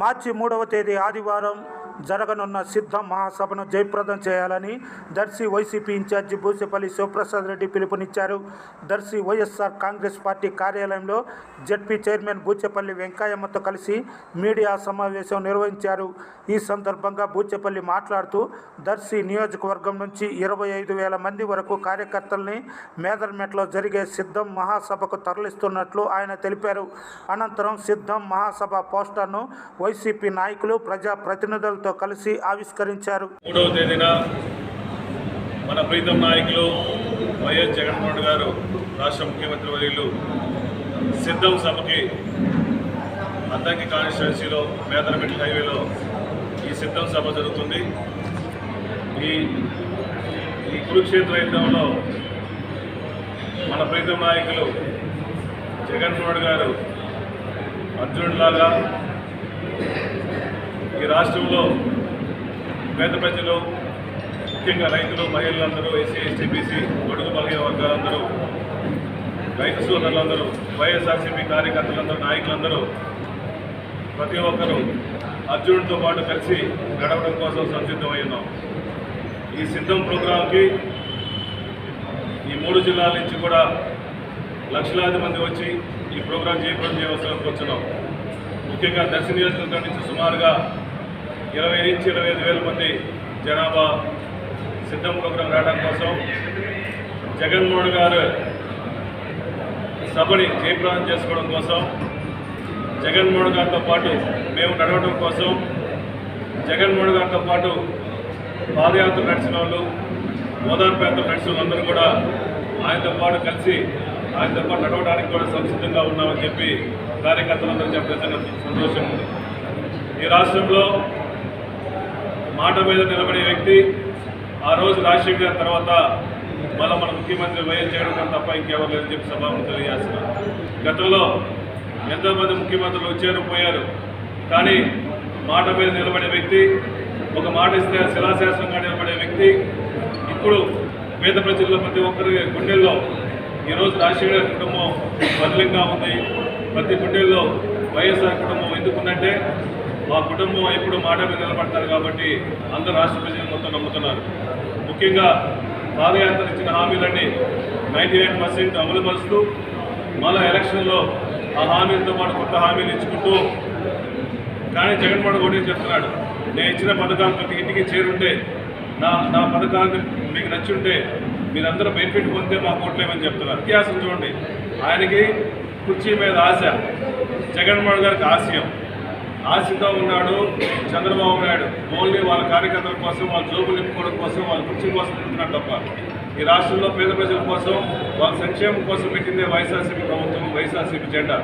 మార్చి మూడవ తేదీ ఆదివారం జరగనున్న సిద్ధ మహాసభను జయప్రదం చేయాలని దర్శి వైసీపీ ఇన్ఛార్జి బూసిపల్లి శివప్రసాద్ రెడ్డి పిలుపునిచ్చారు. దర్శి వైఎస్ఆర్ కాంగ్రెస్ పార్టీ కార్యాలయంలో జడ్పీ చైర్మన్ బూచేపల్లి వెంకయ్యమ్మతో కలిసి మీడియా సమావేశం నిర్వహించారు. ఈ సందర్భంగా బూచేపల్లి మాట్లాడుతూ దర్శి నియోజకవర్గం నుంచి ఇరవై ఐదు వేల మంది వరకు కార్యకర్తల్ని మేదర్మెట్లో జరిగే సిద్ధం మహాసభకు తరలిస్తున్నట్లు ఆయన తెలిపారు. అనంతరం సిద్ధం మహాసభ పోస్టర్ను వైసీపీ నాయకులు ప్రజా ప్రతినిధులతో కలిసి ఆవిష్కరించారు. మూడవ తేదీన మన ప్రీతం నాయకులు వైఎస్ జగన్మోహన్ గారు రాష్ట్ర ముఖ్యమంత్రి వర్యులు సిద్ధం సభకి అద్దంకి కాన్స్టిట్యున్సీలో మేదరమిట్ల హైవేలో ఈ సిద్ధం సభ జరుగుతుంది. ఈ ఈ కురుక్షేత్ర యుద్ధంలో మన ప్రీతం నాయకులు జగన్మోహన్ గారు అర్జునుడిలాగా ఈ రాష్ట్రంలో పేద ప్రజలు ముఖ్యంగా రైతులు మహిళలందరూ ఎస్సీ ఎస్టీ బీసీ గొడుగు బలహీన వర్గాలందరూ రైతు సోదరులందరూ వైఎస్ఆర్సీపీ కార్యకర్తలందరూ నాయకులందరూ ప్రతి ఒక్కరూ అర్జునుడితో పాటు కలిసి నడవడం కోసం సంసిద్ధమై ఉన్నాం. ఈ సిద్ధం ప్రోగ్రాంకి ఈ మూడు జిల్లాల నుంచి కూడా లక్షలాది మంది వచ్చి ఈ ప్రోగ్రాం చేయడం చేయవలసిన కూర్చున్నాం ముఖ్యంగా దర్శన నియోజకవర్గం నుంచి సుమారుగా ఇరవై నుంచి ఇరవై ఐదు వేల మంది జనాభా సిద్ధం ప్రోగ్రాం రావడం కోసం జగన్మోహన్ గారు సభని జయప్రదం చేసుకోవడం కోసం జగన్మోహన్ గారితో పాటు మేము నడవడం కోసం జగన్మోహన్ గారితో పాటు పాదయాత్ర నడిచిన వాళ్ళు ఓదార్పేత్ర నడిచిన వాళ్ళందరూ కూడా ఆయనతో పాటు కలిసి ఆయనతో పాటు నడవడానికి కూడా సంసిద్ధంగా ఉన్నామని చెప్పి కార్యకర్తలందరూ చెప్పడం సంతోషం ఉంది. ఈ రాష్ట్రంలో మాట మీద నిలబడే వ్యక్తి ఆ రోజు రాజశేఖర్ గారి తర్వాత మళ్ళీ మన ముఖ్యమంత్రి వైఎస్ జగన్ తప్ప ఇంకెవరు లేదని చెప్పి సభాము తెలియజేస్తున్నారు. గతంలో ఎంతోమంది ముఖ్యమంత్రులు వచ్చారు పోయారు. కానీ మాట మీద నిలబడే వ్యక్తి ఒక మాట ఇస్తే శిలాశాసనంగా నిలబడే వ్యక్తి ఇప్పుడు పేద ప్రజల్లో ప్రతి ఒక్కరి గుండెల్లో ఈరోజు రాజశేఖర్ గారి కుటుంబం బదిలంగా ఉంది. ప్రతి గుండెల్లో వైఎస్ఆర్ కుటుంబం ఎందుకుందంటే మా కుటుంబం ఎప్పుడు మాట మీద నిలబడతారు కాబట్టి అందరు రాష్ట్ర ప్రజలు మొత్తం నమ్ముతున్నారు. ముఖ్యంగా పాదయాత్ర ఇచ్చిన హామీలన్నీ నైంటీ నైన్ పర్సెంట్ అమలు పరుస్తూ మళ్ళా ఎలక్షన్లో ఆ హామీలతో పాటు కొత్త హామీలు ఇచ్చుకుంటూ కానీ జగన్మోహన్ ఒకటి చెప్తున్నాడు నేను ఇచ్చిన పథకాలు ప్రతి ఇంటికి చేరుంటే నా నా పథకాన్ని మీకు నచ్చుంటే మీరందరూ బెనిఫిట్ పొందితే మా ఓట్లేమని చెప్తున్నారు. వ్యత్యాసం చూడండి. ఆయనకి కుర్చీ మీద ఆశ జగన్మోహన్ గారికి ఆశయం. ఆశతో ఉన్నాడు చంద్రబాబు నాయుడు. ఓన్లీ వాళ్ళ కార్యకర్తల కోసం వాళ్ళ జోబులు నింపుకోవడం కోసం వాళ్ళ కుర్చీ కోసం ఉంటున్నాడు తప్ప. ఈ రాష్ట్రంలో పేద ప్రజల కోసం వాళ్ళ సంక్షేమం కోసం పెట్టిందే వైఎస్ఆర్సీపీ ప్రభుత్వం వైఎస్ఆర్సీపీ జెండా.